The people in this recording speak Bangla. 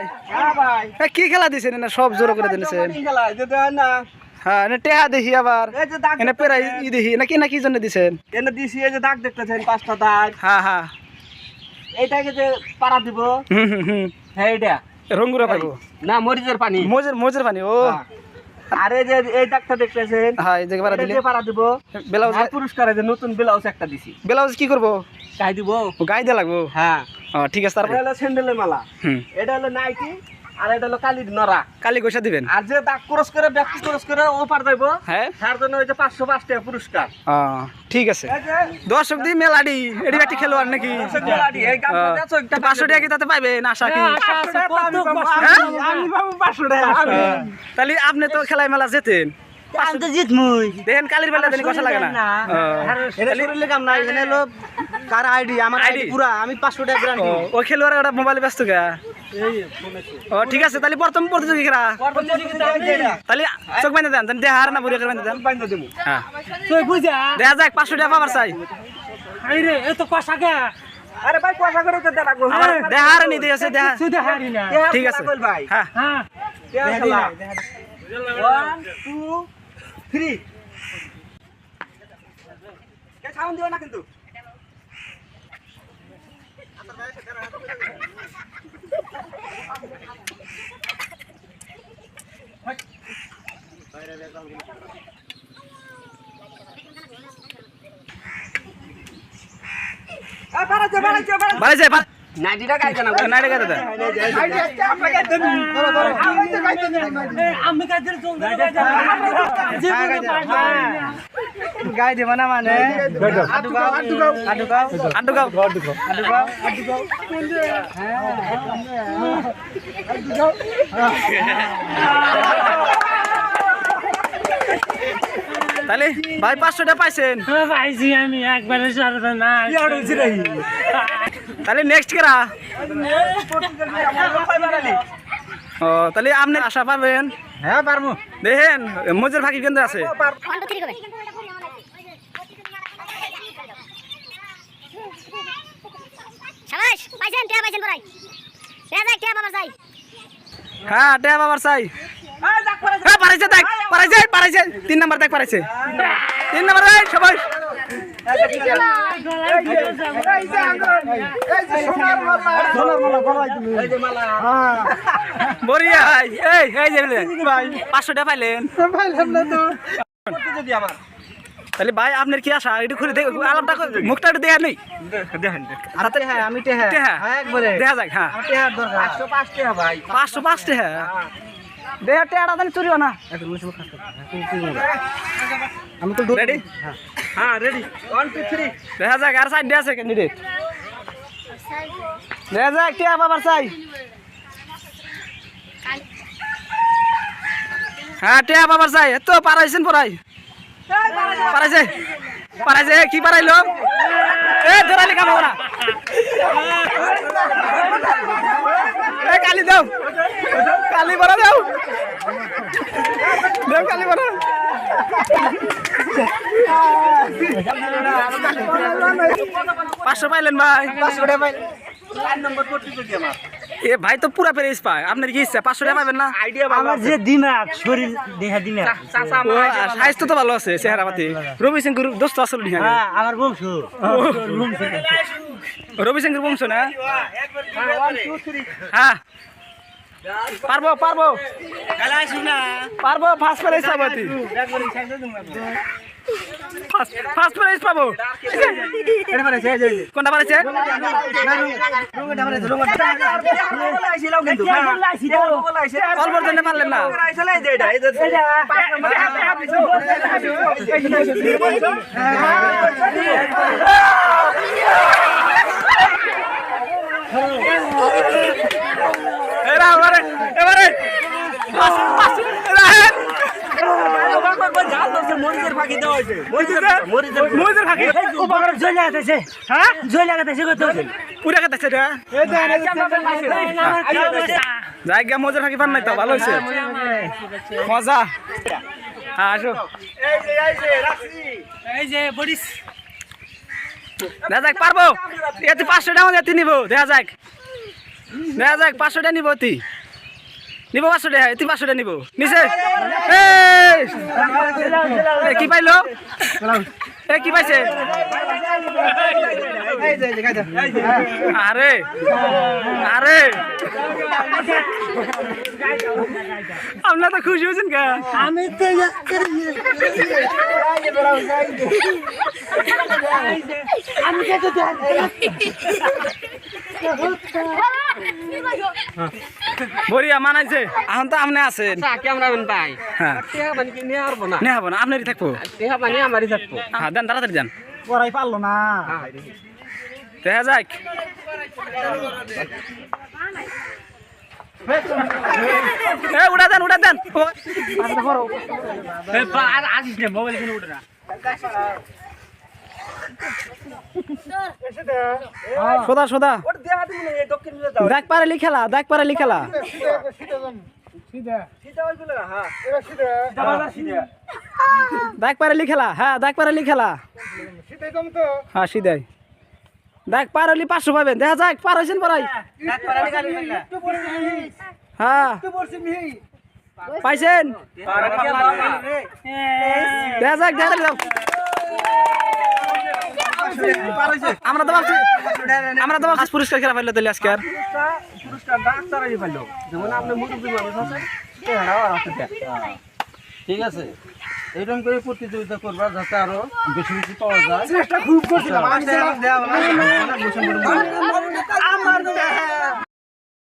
ভাই। হ্যাঁ ভাই কি খেলা দিছেন? না সব জোর করে দিয়েছেন খেলা এই না হ্যাঁ এনে টেহা দেখি আবার। এই যে দাগ এনে পেরা ই দেখি। নাকি না জন্য দিছেন? এনে দিছি এই যে দাগ দেখতেছেন পাঁচটা দাগ। হ্যাঁ হ্যাঁ। এইটাকে যে পাড়া দিব হুম হুম হুম। হ্যাঁ এইটা। রঙ্গুরা পাবো না মরিচের পানি। মোজের মোজের পানি ও। হ্যাঁ। আর যে এই দাগটা দেখতেছেন হ্যাঁ এই জায়গা এটা দিলে। পাড়া দিব। ব্লাউজ পুরস্কার যে নতুন ব্লাউজ একটা দিছি। ব্লাউজ কি করব? গাই দিব। গায়ে দিয়ে লাগবো? হ্যাঁ। ঠিক আছে এটা তারপরে হলো স্যান্ডেলের মালা। হুম। এটা হলো নাইটি আর এটা হলো কালির নরা কালি গোসা দিবেন? আর যে দাগ ক্রস করে ব্যক্তি ক্রস করে ওপার যাইব। হ্যাঁ। তার জন্য ওই যে পাঁচশো পাঁচ টাকা পুরস্কার। ঠিক আছে। দর্শক দি মেলাডি। এডি বাটি খেলোয়াড় নাকি? মেলাডি, এই দেখছ, একটা তো পাঁচশো টাকা কি তাতে পাইবেন আশা কি? হ্যাঁ? আমি পাবো? পাঁচশো টাকা তাহলে আপনি তো খেলায় মেলা যেতেন। পাঁচটা বেলা দেন কষা কাম না। এখানে হলো কার আইডি? আমার আইডি? পুরা আমি 500 টাকা গ্রান্ট ও খেলোয়াড় ওটা মোবাইলে ব্যস্ত গা ও ঠিক আছে তাহলে প্রথম প্রতিযোগিতা তাহলে চোখ বান্ধে দেন দেহ আর না বুড়ি করে বান্ধে যাক 500 টাকা পাবার চাই। আরে এ তো কষা গা ঠিক আছে। 1 2 ফ্রি। কে সাউন্ড দিও না কিন্তু। বাড়াইছে বাড়াইছে বাড়াইছে নাইটিটা না নাইটে আমি চলতে গাই দেব না মানে? গাও আন্টু গাও আটু গাও আটু গাও তাহলে ভাই পাঁচশো টাকা পাইছেন পাইছি আমি একবারে সারদা না। তাহলে নেক্সট কেরা? ও তাহলে আপনি আশা পাবেন? হ্যাঁ পারব। দেখেন মজুর ফাঁকি কেন্দ্র আছে। হ্যাঁ টেয়া বাবার চাই। হ্যাঁ পারাইছে দেখ পারাইছে পারাইছে তিন নাম্বার দেখ পারাইছে তিন নাম্বার দেখ সবাই বরিয়া এই এই যে ভাই পাঁচশো টাকা পাইলেন যদি আমার তাহলে ভাই আপনার কি আশা? একটু খুলে দেখ আলাপটা কর- মুখটা একটু দেখা নেই? হ্যাঁ আমি হ্যাঁ দেখা যাক হ্যাঁ। পাঁচশো পাঁচ টেহা। ভাই পাঁচশো পাঁচ টাকা দেড় টাকা তাহলে চুরিও না। আমি তো রেডি হ্যাঁ। রেডি ওয়ান টু থ্রি দেখা যাক, আর সাইড আছে ক্যান্ডিডেট দেখা যাক, কে বাবার চাই? হ্যাঁ টিয়া বাবার চাই? তো পারাইছেন পড়াই পারাইছে। পারাইছে কি পারাইলো? এ ধরালি কাম এ কালি দাও। কালি বড় দাও। দেও কালি বড়। পাঁচশো পাইলেন ভাই। পাঁচশো ভাই লাইন নম্বর করতে আমার। এ ভাই তো পুরা পেরে পায় আপনার কি ইচ্ছা? পাঁচশো টাকা পাবেন না? আইডিয়া ভালো আমার যে দিমাগ শরীর দেখা দিমাগ চাচা স্বাস্থ্য তো ভালো আছে চেহারা পাতি। রবি সিং দোস্ত আসল নি হ্যাঁ। আমার বংশ। রবি সিং বংশ না? হ্যাঁ। পারব পারব। পারব ফার্স্ট পাবো তুই ফার্স্ট প্রাইজ পাবো কোনটা পারেছে রুমটা পারে রুমটা আইছিলাম কিন্তু অল্প জন্য পারলেন না এটা এই যে পাঁচ নম্বর এরা এবারে এবারে পাঁচ পাঁচ রাহেন মরিচের ফাঁকি দেওয়া হয়েছে। মজুর ফাঁকি। লাগাতেছে হ্যাঁ? জয় লাগাতেছে কত পুরা কাটাচ্ছে রে জায়গা মজুর ফাঁকি। পান নাই তো ভালো হয়েছে। মজা। হ্যাঁ আসো। এই যে বড়িস। দেখা যাক পারব? এতে পাঁচশো টাকা এতে নিবো। দেখা যাক। দেখা যাক পাঁচশো টাকা নিবো তুই। নিব পাঁচশো টাকা তুই পাঁচশো টাকা নিব নিচে কি পাইলো? এ কি পাইছে? আরে আরে! আপনার তো খুশি হয়েছেন কা আমি তো আমি বরিয়া মানাইছে। এখন তো আপনি আছেন। ক্যামেরাম্যান ভাই? হ্যাঁ। মানে নে? হব না আপনারই থাকব। মানে আমারই থাকব। হ্যাঁ দেন তাড়াতাড়ি দেন। পড়াই পারল না। দেখা যাক। উড়া দেন উড়া দেন। ও, আসিস না মোবাইল কিনে উঠে না। সোদা দেখ পারালি খেলা, দেখ খেলা। দেখ খেলা হ্যাঁ দেখ খেলা। হ্যাঁ পাঁচশো পাবেন যাক হ্যাঁ। পাইছেন? যাক। আমরা তো ভাবছি আমরা তো ভাবছি পুরস্কার খেলা পাইলো তাহলে আজকে আর পুরস্কার ডাক্তারই পাইলো যেমন আপনি মুরব্বী মানুষ ঠিক আছে এরকম করে প্রতিযোগিতা করবা যাতে আরও বেশি বেশি পাওয়া যায় চেষ্টা খুব করছিলাম আমার